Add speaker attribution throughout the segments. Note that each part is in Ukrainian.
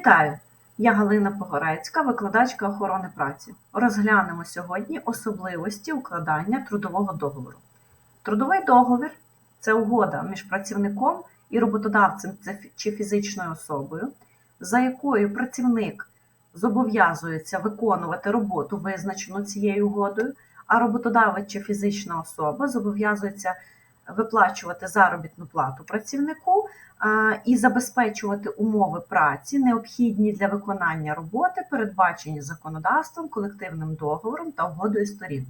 Speaker 1: Вітаю! Я Галина Погорецька, викладачка охорони праці. Розглянемо сьогодні особливості укладання трудового договору. Трудовий договір це угода між працівником і роботодавцем чи фізичною особою, за якою працівник зобов'язується виконувати роботу, визначену цією угодою, а роботодавець чи фізична особа зобов'язується виплачувати заробітну плату працівнику і забезпечувати умови праці, необхідні для виконання роботи, передбачені законодавством, колективним договором та угодою сторін.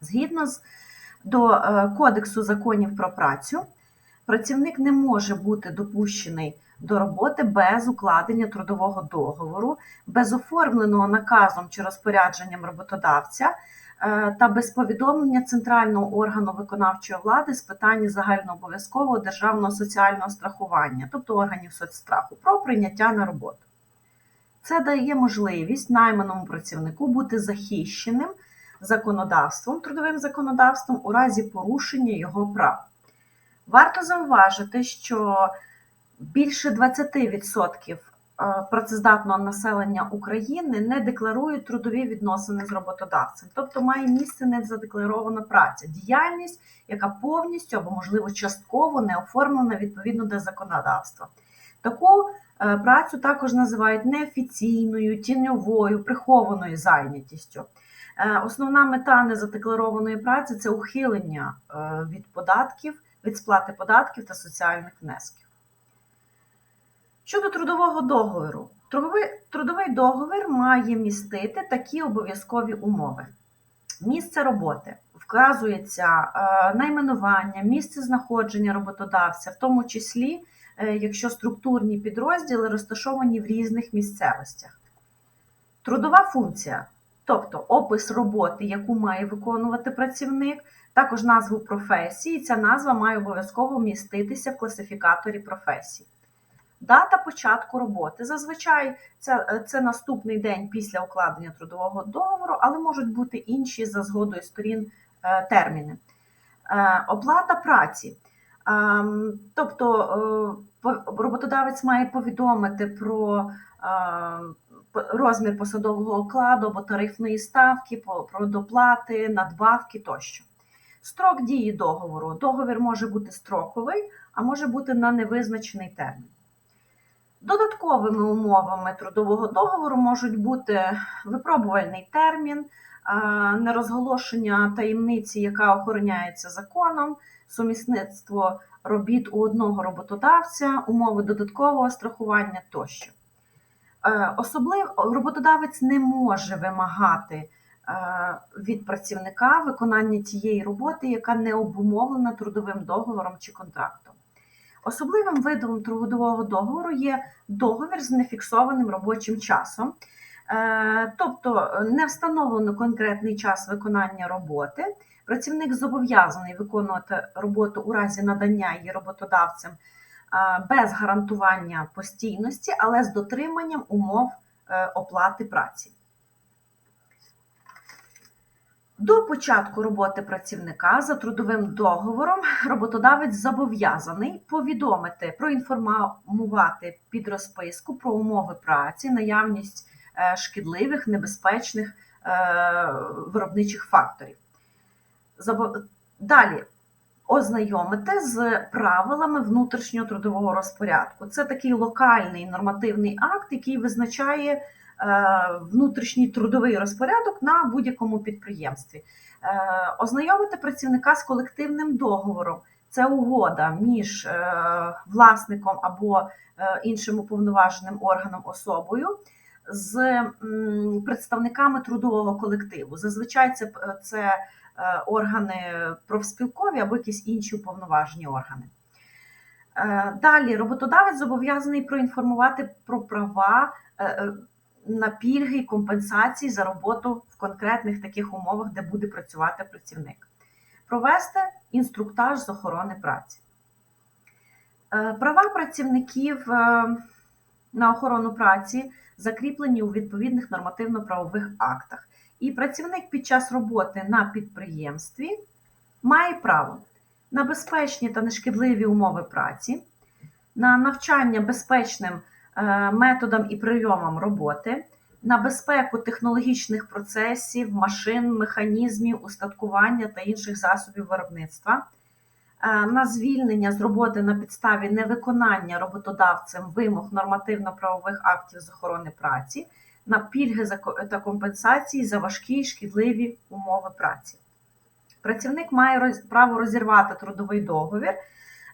Speaker 1: Згідно з до е, Кодексу законів про працю, працівник не може бути допущений до роботи без укладення трудового договору, без оформленого наказом чи розпорядженням роботодавця та без повідомлення центрального органу виконавчої влади з питань загальнообов'язкового державного соціального страхування, тобто органів соцстраху, про прийняття на роботу. Це дає можливість найманому працівнику бути захищеним законодавством, трудовим законодавством у разі порушення його прав. Варто зауважити, що більше 20% е, працездатного населення України не декларують трудові відносини з роботодавцем, тобто має місце незадекларована праця, діяльність, яка повністю або, можливо, частково не оформлена відповідно до законодавства. Таку е, працю також називають неофіційною, тіньовою, прихованою зайнятістю. Е, Основна мета незадекларованої праці це ухилення е, від податків, від сплати податків та соціальних внесків. Щодо трудового договору, трудовий, трудовий договір має містити такі обов'язкові умови. Місце роботи вказується е, найменування, місце знаходження роботодавця, в тому числі, е, якщо структурні підрозділи розташовані в різних місцевостях. Трудова функція, тобто опис роботи, яку має виконувати працівник, також назву професії. Ця назва має обов'язково міститися в класифікаторі професій. Дата початку роботи. Зазвичай це, це наступний день після укладення трудового договору, але можуть бути інші за згодою сторін е, терміни. Е, Оплата праці. Ем, Тобто е, роботодавець має повідомити про е, розмір посадового окладу або тарифної ставки, про доплати, надбавки тощо. Строк дії договору. Договір може бути строковий, а може бути на невизначений термін. Додатковими умовами трудового договору можуть бути випробувальний термін, нерозголошення таємниці, яка охороняється законом, сумісництво робіт у одного роботодавця, умови додаткового страхування тощо. Е, Особливо роботодавець не може вимагати е, від працівника виконання тієї роботи, яка не обумовлена трудовим договором чи контрактом. Особливим видом трудового договору є договір з нефіксованим робочим часом, Е, тобто не встановлено конкретний час виконання роботи. Працівник зобов'язаний виконувати роботу у разі надання її роботодавцем е, без гарантування постійності, але з дотриманням умов е, оплати праці. До початку роботи працівника за трудовим договором роботодавець зобов'язаний повідомити, проінформувати під розписку про умови праці, наявність е, шкідливих, небезпечних е, виробничих факторів. Далі ознайомити з правилами внутрішнього трудового розпорядку. Це такий локальний нормативний акт, який визначає внутрішній трудовий розпорядок на будь-якому підприємстві. Е, Ознайомити працівника з колективним договором. Це угода між е, власником або е, іншим уповноваженим органом особою з представниками трудового колективу. Зазвичай це, це е, органи профспілкові або якісь інші уповноважені органи. Е, Далі роботодавець зобов'язаний проінформувати про права е, е, на пільги і компенсації за роботу в конкретних таких умовах, де буде працювати працівник. Провести інструктаж з охорони праці. Е, Права працівників е, на охорону праці закріплені у відповідних нормативно-правових актах. І працівник під час роботи на підприємстві має право на безпечні та нешкідливі умови праці, на навчання безпечним методам і прийомам роботи, на безпеку технологічних процесів, машин, механізмів, устаткування та інших засобів виробництва, е, на звільнення з роботи на підставі невиконання роботодавцем вимог нормативно-правових актів з охорони праці, на пільги та компенсації за важкі й шкідливі умови праці. Працівник має право розірвати трудовий договір,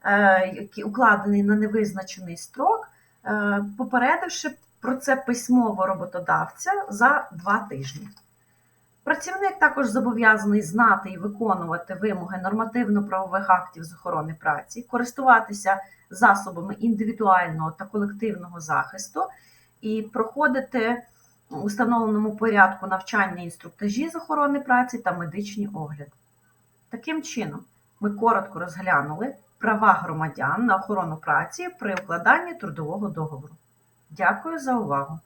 Speaker 1: е, який укладений на невизначений строк, е, попередивши про це письмово роботодавця за два тижні. Працівник також зобов'язаний знати і виконувати вимоги нормативно-правових актів з охорони праці, користуватися засобами індивідуального та колективного захисту і проходити у встановленому порядку навчання інструктажі з охорони праці та медичні огляди. Таким чином, ми коротко розглянули права громадян на охорону праці при укладанні трудового договору. Дякую за увагу!